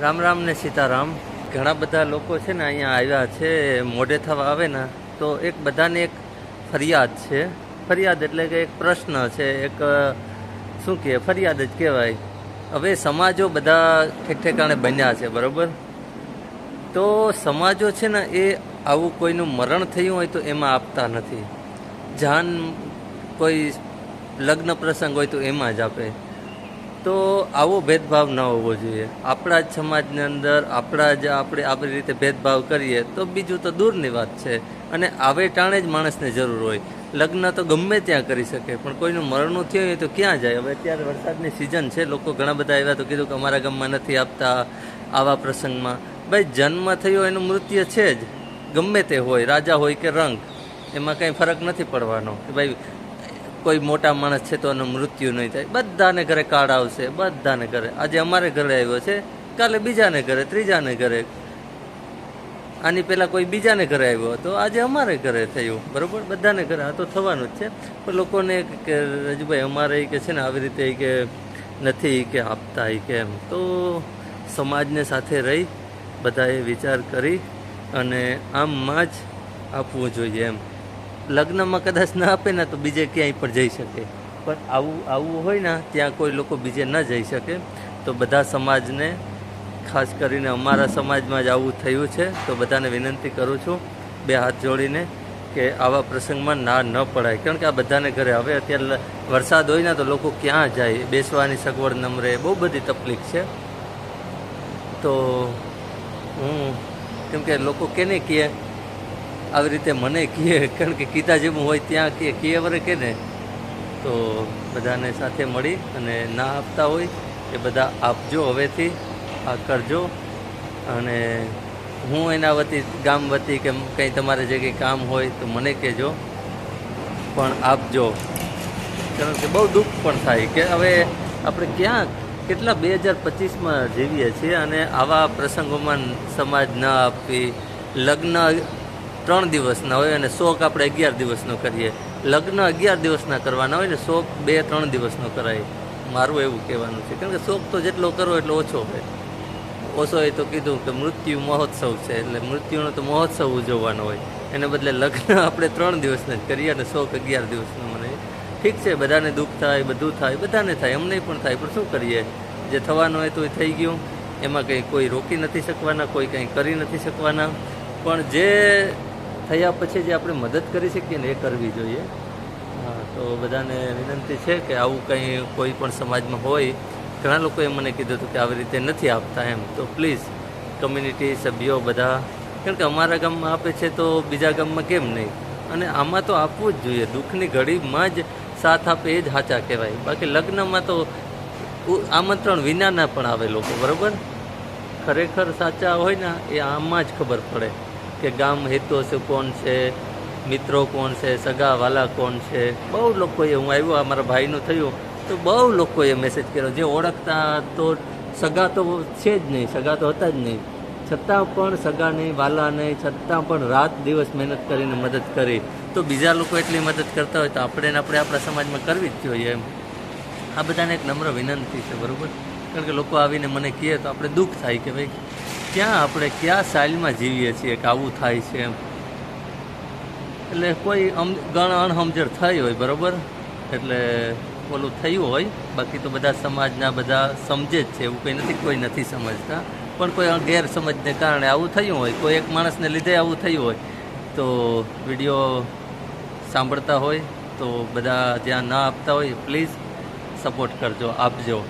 રામ રામ ને સીતારામ. ઘણા બધા લોકો છે ને અહીંયા આવ્યા છે, મોઢે થવા આવે ને, તો એક બધાને એક ફરિયાદ છે. ફરિયાદ એટલે કે એક પ્રશ્ન છે, એક શું કહે ફરિયાદ જ કહેવાય. હવે સમાજો બધા ઠેકઠેકાણે બન્યા છે, બરાબર? તો સમાજો છે ને એ આવું કોઈનું મરણ થયું હોય તો એમાં આપતા નથી. જાન કોઈ લગ્ન પ્રસંગ હોય તો એમાં જ આપે. તો આવો ભેદભાવ ન હોવો જોઈએ. આપણા જ સમાજની અંદર આપણા જ આપણે આપણી રીતે ભેદભાવ કરીએ તો બીજું તો દૂરની વાત છે. અને આવે ટાણે જ માણસને જરૂર હોય. લગ્ન તો ગમે ત્યાં કરી શકે, પણ કોઈનું મરણું થયું હોય તો ક્યાં જાય? હવે અત્યારે વરસાદની સિઝન છે, લોકો ઘણા બધા આવ્યા તો કીધું કે અમારા ગામમાં નથી આપતા આવા પ્રસંગમાં. ભાઈ, જન્મ થયો એનું મૃત્યુ છે જ. ગમે તે હોય, રાજા હોય કે રંગ, એમાં કંઈ ફરક નથી પડવાનો. કે ભાઈ કોઈ મોટા માણસ છે તો એનું મૃત્યુ નહીં થાય. બધાને ઘરે કાર્ડ આવશે, બધાને ઘરે. આજે અમારે ઘરે આવ્યો છે, કાલે બીજાને ઘરે, ત્રીજાને ઘરે. આની પહેલાં કોઈ બીજાને ઘરે આવ્યો હતો, આજે અમારે ઘરે થયું, બરાબર? બધાને ઘરે. આ તો થવાનું જ છે. પણ લોકોને કે રજુભાઈ, અમારે કે છે ને, આવી રીતે કે નથી કે આપતા કે એમ. તો સમાજને સાથે રહી, બધાએ વિચાર કરી અને આમમાં જ આપવું જોઈએ એમ. લગ્નમાં કદાચ ના આપે ને તો બીજે ક્યાંય પણ જઈ શકે. પણ આવું આવું હોય ને, ત્યાં કોઈ લોકો બીજે ન જઈ શકે. તો બધા સમાજને, ખાસ કરીને અમારા સમાજમાં જ આવું થયું છે, તો બધાને વિનંતી કરું છું, બે હાથ જોડીને, કે આવા પ્રસંગમાં ના, ન પડાય. કારણ કે આ બધાને ઘરે હવે અત્યારે વરસાદ હોય ને, તો લોકો ક્યાં જાય? બેસવાની સગવડ નમરે, બહુ બધી તકલીફ છે. તો હું, કેમ કે લોકો કેને કહે આવી રીતે મને કહે, કારણ કે કીધા હોય ત્યાં કે કહે વરે કે ને, તો બધાને સાથે મળી અને ના આપતા હોય, એ બધા આપજો હવેથી, આ કરજો. અને હું એના વતી, ગામ વતી કે કંઈ તમારે જે કંઈ કામ હોય તો મને કહેજો, પણ આપજો. કારણ કે બહુ દુઃખ પણ થાય કે હવે આપણે ક્યાં, કેટલા બે હજાર પચીસમાં જીવીએ છીએ અને આવા પ્રસંગોમાં સમાજ ન આપવી, લગ્ન ત્રણ દિવસના હોય અને શોખ આપણે અગિયાર દિવસનો કરીએ. લગ્ન અગિયાર દિવસના કરવાના હોય ને શોખ બે ત્રણ દિવસનો કરાય. મારું એવું કહેવાનું છે. કારણ કે શોખ તો જેટલો કરો એટલો ઓછો હોય. ઓછો હોય તો કીધું કે મૃત્યુ મહોત્સવ છે. એટલે મૃત્યુનો તો મહોત્સવ ઉજવવાનો હોય. એને બદલે લગ્ન આપણે ત્રણ દિવસના જ કરીએ અને શોખ અગિયાર દિવસનો મને ઠીક છે, બધાને દુઃખ થાય, બધું થાય, બધાને થાય, અમને પણ થાય. પણ શું કરીએ? જે થવાનું હોય તો એ થઈ ગયું. એમાં કંઈ કોઈ રોકી નથી શકવાના, કોઈ કંઈ કરી નથી શકવાના. પણ જે થયા પછી જે આપણે મદદ કરી શકીએ ને એ કરવી જોઈએ. તો બધાને વિનંતી છે કે આવું કંઈ કોઈ પણ સમાજમાં હોય, ઘણા લોકોએ મને કીધું હતું કે આવી રીતે નથી આપતા એમ. તો પ્લીઝ કમ્યુનિટી સભ્યો બધા, કારણ કે અમારા ગામમાં આપે છે તો બીજા ગામમાં કેમ નહીં? અને આમાં તો આપવું જ જોઈએ. દુઃખની ઘડીમાં જ સાથ આપે એ જ સાચા કહેવાય. બાકી લગ્નમાં તો આમંત્રણ વિનાના પણ આવે લોકો, બરાબર? ખરેખર સાચા હોય ને એ આમાં જ ખબર પડે. કે ગામ હિતોષ કોણ છે, મિત્રો કોણ છે, સગા વાલા કોણ છે. બહુ લોકોએ હું આવ્યો મારા ભાઈનું થયું, તો બહુ લોકોએ મેસેજ કર્યો. જે ઓળખતા તો સગા તો છે જ નહીં, સગા તો હતા જ નહીં. છતાં પણ સગા નહીં, વાલા નહીં, છતાં પણ રાત દિવસ મહેનત કરીને મદદ કરી. તો બીજા લોકો એટલી મદદ કરતા હોય તો આપણે ને આપણે આપણા સમાજમાં કરવી જ જોઈએ એમ. આ બધાને એક નમ્ર વિનંતી છે, બરાબર? કારણ કે લોકો આવીને મને કહે તો આપણે દુઃખ થાય કે ભાઈ ક્યાં આપણે ક્યાં સાઇલમાં જીવીએ છીએ કે આવું થાય છે એમ? એટલે કોઈ ગણ અણહમજર થઈ હોય, બરાબર? એટલે ઓલું થયું હોય, બાકી તો બધા સમાજના બધા સમજે જ છે, એવું કંઈ નથી કોઈ નથી સમજતા. પણ કોઈ ગેરસમજને કારણે આવું થયું હોય, કોઈ એક માણસને લીધે આવું થયું હોય, તો વીડિયો સાંભળતા હોય, તો બધા જ્યાં ના આપતા હોય, પ્લીઝ સપોર્ટ કરજો, આપજો.